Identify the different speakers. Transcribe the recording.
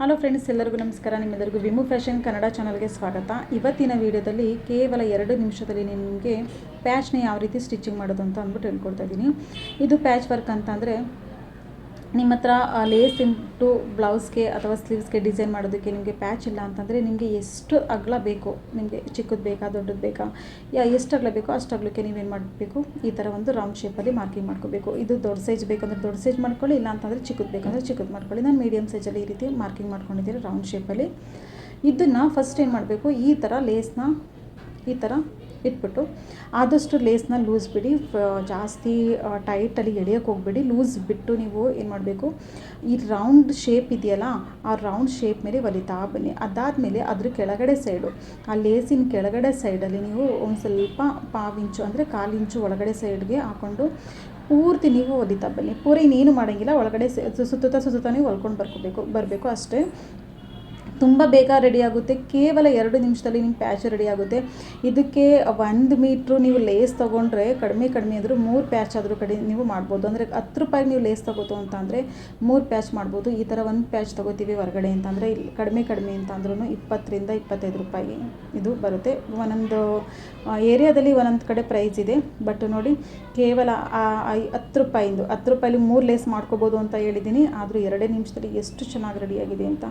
Speaker 1: Hello friends ಎಲ್ಲರಿಗೂ ನಮಸ್ಕಾರ. ನಿಮ್ಮೆಲ್ಲರಿಗೂ ವಿಮು ಫ್ಯಾಷನ್ ಕನ್ನಡ ಚಾನಲ್ಗೆ ಸ್ವಾಗತ. ಇವತ್ತಿನ ವಿಡಿಯೋದಲ್ಲಿ ಕೇವಲ ಎರಡು ನಿಮಿಷದಲ್ಲಿ ನಿಮಗೆ ಪ್ಯಾಚ್ನ ಯಾವ ರೀತಿ ಸ್ಟಿಚಿಂಗ್ ಮಾಡೋದು ಅಂತ ಅಂದ್ಬಿಟ್ಟು ಹೇಳ್ಕೊಡ್ತಾ ಇದ್ದೀನಿ. ಇದು ಪ್ಯಾಚ್ ವರ್ಕ್ ಅಂತ ಅಂದರೆ ನಿಮ್ಮ ಹತ್ರ ಲೇಸ್ ಇಂಟು ಬ್ಲೌಸ್ಗೆ ಅಥವಾ ಸ್ಲೀವ್ಸ್ಗೆ ಡಿಸೈನ್ ಮಾಡೋದಕ್ಕೆ ನಿಮಗೆ ಪ್ಯಾಚ್ ಇಲ್ಲ ಅಂತಂದರೆ ನಿಮಗೆ ಎಷ್ಟು ಅಗಲ ಬೇಕು, ನಿಮಗೆ ಚಿಕ್ಕದು ಬೇಕಾ, ದೊಡ್ಡದು ಬೇಕಾ, ಯಾ ಎಷ್ಟು ಅಗಲ ಬೇಕೋ ಅಷ್ಟು ಅಗಲಕ್ಕೆ ನೀವೇನು ಮಾಡಬೇಕು? ಈ ಥರ ಒಂದು ರೌಂಡ್ ಶೇಪಲ್ಲಿ ಮಾರ್ಕಿಂಗ್ ಮಾಡ್ಕೋಬೇಕು. ಇದು ದೊಡ್ಡ ಸೈಜ್ ಬೇಕಂದ್ರೆ ದೊಡ್ಡ ಸೈಜ್ ಮಾಡ್ಕೊಳ್ಳಿ, ಇಲ್ಲ ಅಂತಂದರೆ ಚಿಕ್ಕದು ಬೇಕಂದರೆ ಚಿಕ್ಕದು ಮಾಡ್ಕೊಳ್ಳಿ. ನಾನು ಮೀಡಿಯಮ್ ಸೈಜಲ್ಲಿ ಈ ರೀತಿ ಮಾರ್ಕಿಂಗ್ ಮಾಡ್ಕೊಂಡಿದ್ದೀನಿ ರೌಂಡ್ ಶೇಪಲ್ಲಿ ಇದನ್ನು ಫಸ್ಟ್ ಏನು ಮಾಡಬೇಕು? ಈ ಥರ ಲೇಸ್ನ ಈ ಥರ ಇಟ್ಬಿಟ್ಟು ಆದಷ್ಟು ಲೇಸ್ನ ಲೂಸ್ ಬಿಡಿ ಜಾಸ್ತಿ ಟೈಟಲ್ಲಿ ಎಳೆಯೋಕ್ಕೆ ಹೋಗಬೇಡಿ. ಲೂಸ್ ಬಿಟ್ಟು ನೀವು ಏನು ಮಾಡಬೇಕು? ಈ ರೌಂಡ್ ಶೇಪ್ ಇದೆಯಲ್ಲ, ಆ ರೌಂಡ್ ಶೇಪ್ ಮೇಲೆ ಹೊಲಿತಾ ಬನ್ನಿ. ಅದಾದಮೇಲೆ ಅದ್ರ ಕೆಳಗಡೆ ಸೈಡು ಆ ಲೇಸಿನ ಕೆಳಗಡೆ ಸೈಡಲ್ಲಿ ನೀವು ಒಂದು ಸ್ವಲ್ಪ ಪಾವಿಂಚು ಅಂದರೆ ಇಂಚು ಒಳಗಡೆ ಸೈಡ್ಗೆ ಹಾಕ್ಕೊಂಡು ಪೂರ್ತಿ ನೀವು ಹೊಲಿತಾ ಬನ್ನಿ. ಪೂರ ಇನ್ನೇನು ಮಾಡೋಂಗಿಲ್ಲ, ಒಳಗಡೆ ಸುತ್ತುತ್ತಾ ಸುತ್ತುತ್ತಾ ನೀವು ಹೊಲ್ಕೊಂಡು ಬರ್ಕೋಬೇಕು, ಬರಬೇಕು ಅಷ್ಟೇ. ತುಂಬ ಬೇಗ ರೆಡಿ ಆಗುತ್ತೆ. ಕೇವಲ ಎರಡು ನಿಮಿಷದಲ್ಲಿ ನಿಮ್ಮ ಪ್ಯಾಚ್ ರೆಡಿ ಆಗುತ್ತೆ. ಇದಕ್ಕೆ ಒಂದು ಮೀಟ್ರು ನೀವು ಲೇಸ್ ತೊಗೊಂಡ್ರೆ ಕಡಿಮೆ ಕಡಿಮೆ ಆದರೂ ಮೂರು ಪ್ಯಾಚ್ ಆದರೂ ಕಡೆ ನೀವು ಮಾಡ್ಬೋದು. ಅಂದರೆ ಹತ್ತು ರೂಪಾಯಿಗೆ ನೀವು ಲೇಸ್ ತೊಗೋತು ಅಂತ ಅಂದರೆ ಮೂರು ಪ್ಯಾಚ್ ಮಾಡ್ಬೋದು. ಈ ಥರ ಒಂದು ಪ್ಯಾಚ್ ತೊಗೋತೀವಿ ಹೊರಗಡೆ ಅಂತಂದರೆ ಇಲ್ಲಿ ಕಡಿಮೆ ಕಡಿಮೆ ಅಂತ ಅಂದ್ರೂ ಇಪ್ಪತ್ತರಿಂದ ಇಪ್ಪತ್ತೈದು ರೂಪಾಯಿ ಇದು ಬರುತ್ತೆ. ಒಂದೊಂದು ಏರಿಯಾದಲ್ಲಿ ಒಂದೊಂದು ಕಡೆ ಪ್ರೈಸ್ ಇದೆ. ಬಟ್ ನೋಡಿ, ಕೇವಲ ಹತ್ತು ರೂಪಾಯಿಂದು, ಹತ್ತು ರೂಪಾಯಲ್ಲಿ ಮೂರು ಲೇಸ್ ಮಾಡ್ಕೋಬೋದು ಅಂತ ಹೇಳಿದ್ದೀನಿ. ಆದರೂ ಎರಡೇ ನಿಮಿಷದಲ್ಲಿ ಎಷ್ಟು ಚೆನ್ನಾಗಿ ರೆಡಿಯಾಗಿದೆ ಅಂತ.